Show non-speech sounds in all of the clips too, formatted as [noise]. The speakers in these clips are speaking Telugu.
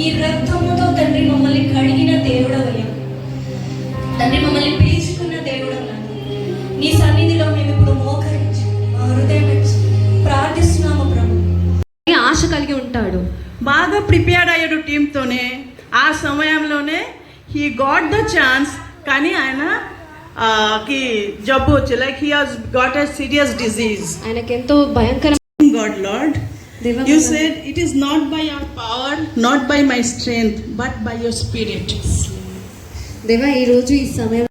నీ రక్తముతో తండ్రి మమ్మల్ని కడిగిన దేవుడు తండ్రి మమ్మల్ని పీల్చుకున్న దేవుడవయ్యా. నీ సన్నిధిలో మేము ఇప్పుడు మోకరించి మా హృదయం ప్రార్థిస్తున్నాము ప్రభు. ఆశ కలిగి ఉంటాడు? బాగా ప్రిపేర్ అయ్యాడు టీంతోనే. ఆ సమయంలోనే హీ గాట్ ద ఛాన్స్ కానీ ఆయన కి జబ్బు వచ్చి like he has got a serious disease ఆయనకి ఎంతో భయంకర God Lord you said it is not by our power, not by my strength, but by your spirit. దేవా ఈ రోజు ఈ సమయం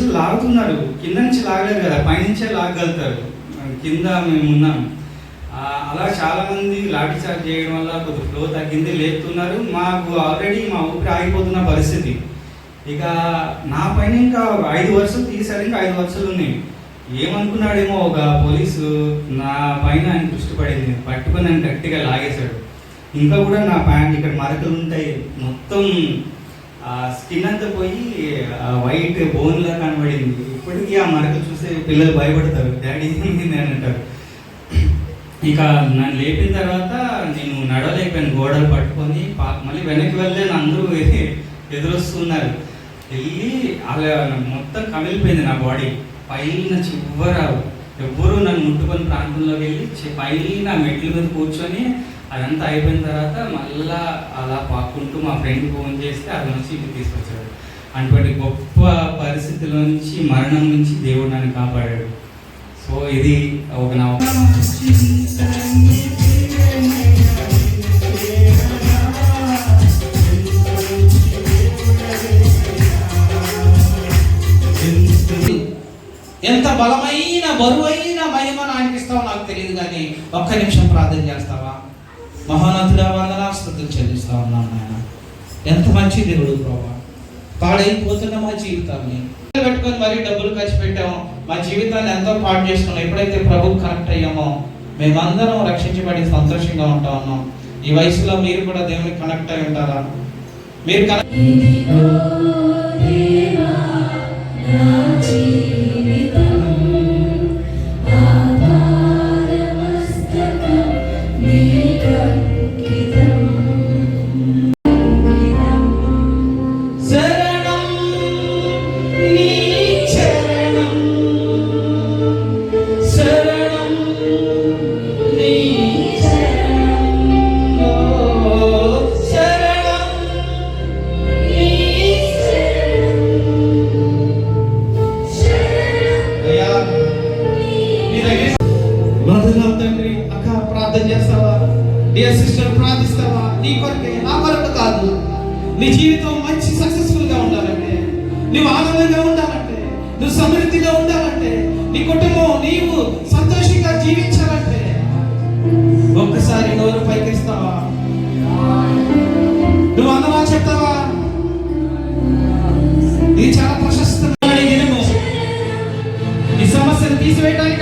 ఇక లాగుతున్నారు కింద నుంచి లాగలేరు కదా పైనుంచే లాగగలుగుతారు. కింద మేము ఉన్నాం. అలా చాలామంది లాఠీ చార్జ్ చేయడం వల్ల కొద్ది ఫ్లో తగ్గింది లేపుతున్నారు. మాకు ఆల్రెడీ మా ఊపిరి ఆగిపోతున్న పరిస్థితి. ఇక నా పైన ఇంకా ఐదు వరుసలు తీసారు ఇంకా ఐదు వరుసలు ఉన్నాయి. ఏమనుకున్నాడేమో ఒక పోలీసు నా పైన ఆయన దృష్టి పడింది. పట్టుకొని నన్ను గట్టిగా లాగేశాడు. ఇంకా కూడా నా ప్యాంట్ ఇక్కడ మరకలు ఉంటాయి మొత్తం స్కిన్ అంతా పోయి వైట్ బోన్లా కనబడింది. ఇప్పటికీ ఆ మరక చూస్తే పిల్లలు భయపడతారు. డాడీ ఏమైంది అని అంటారు. ఇక నన్ను లేపిన తర్వాత నేను నడవలేకపోయాను. గోడలు పట్టుకొని పా- మళ్ళీ వెనక్కి వెళ్ళే అందరూ [laughs] ఎదురొస్తున్నారు. వెళ్ళి అలా మొత్తం కమిలిపోయింది నా బాడీ. పైన చివర ఎవ్వరూ నన్ను ముట్టుకొని ప్రాంతంలోకి వెళ్ళి పైన మెట్ల మీద కూర్చొని అదంతా అయిపోయిన తర్వాత మళ్ళా అలా పాక్కుంటూ మా ఫ్రెండ్ ఫోన్ చేస్తే అది నుంచి ఇంటికి తీసుకొచ్చాడు. అటువంటి గొప్ప పరిస్థితుల నుంచి మరణం నుంచి దేవుడు నన్ను కాపాడాడు. సో ఇది ఒక నా ఎంత బలమైన బరువైన మహిమను ఆయనకి ఇస్తావో నాకు తెలియదు కానీ ఒక్క నిమిషం ప్రార్థన చేస్తావా? మహానతుడా వందనా స్థుతులు చెల్లిస్తా ఉన్నాను నాయన. ఎంత మంచి దేవుడు ప్రభా. పాడైపోతున్న మా జీవితాన్ని పెట్టుకొని మరీ డబ్బులు ఖర్చు పెట్టాము. మా జీవితాన్ని ఎంతో పాడు చేసుకున్నాం ఎప్పుడైతే ప్రభు కనెక్ట్ అయ్యామో మేమందరం రక్షించబడి సంతోషంగా ఉంటా ఉన్నాం. ఈ వయసులో మీరు కూడా దేవునికి కనెక్ట్ అయి ఉంటారా? మీరు కనెక్ట్ సిస్టర్ ప్రార్థిస్తావా? నీ కొరకే నా కొరకు కాదు. నీ జీవితం మంచి సక్సెస్ఫుల్గా ఉండాలంటే నువ్వు ఆనందంగా ఉండాలంటే నువ్వు సమృద్ధిగా ఉండాలంటే నీ కుటుంబం నీవు సంతోషంగా జీవించాలంటే ఒక్కసారి నోరు పైకిస్తావా నువ్వు అందమా చెప్తావా? ఇది చాలా ప్రశస్తమైన దినము. ఈ సమస్యను తీసివేయడానికి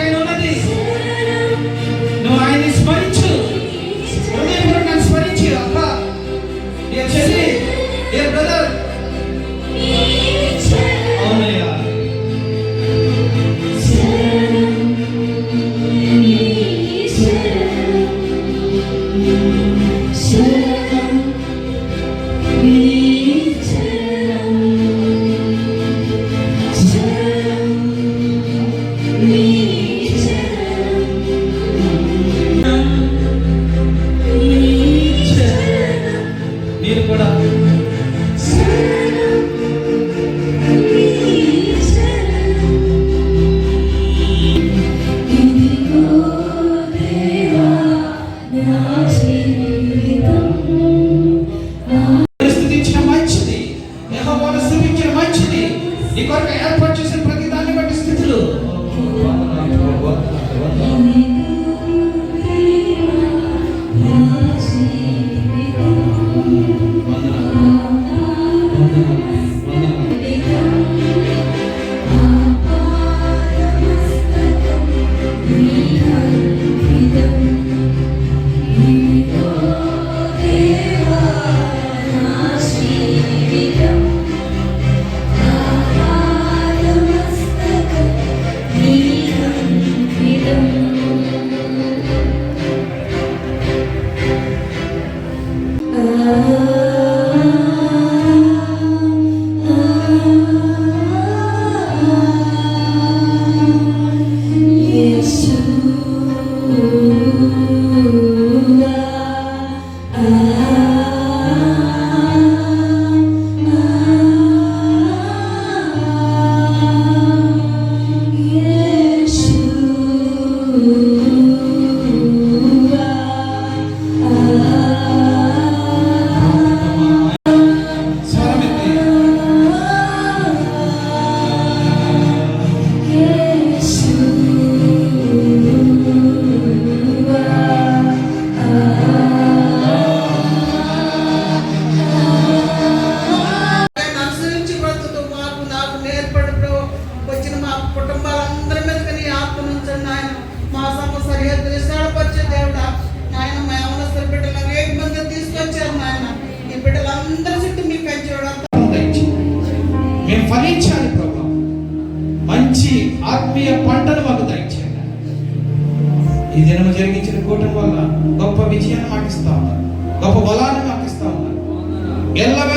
Amen. కుటుంబాలందరి మీద నీ ఆత్మ నుంచండి ఆయన మా సమ సరిహద్దు విశాలపరిచే దేవుడా. నాయన మా యవనస్తుల బిడ్డలు అనేక మంది తీసుకొచ్చారు నాయన. ఈ బిడ్డలందరి చుట్టూ మీ కంచేవాడు మేము ఫలించాలి ప్రభా. మంచి ఆత్మీయ పంటను మాకు దయచేయండి. ఈ దినం జరిగించిన కూటమి వల్ల గొప్ప విజయాన్ని మాకు ఇస్తా ఉన్నారు. గొప్ప బలాన్ని మాకు ఇస్తా ఉన్నారు. ఎల్లవేళలా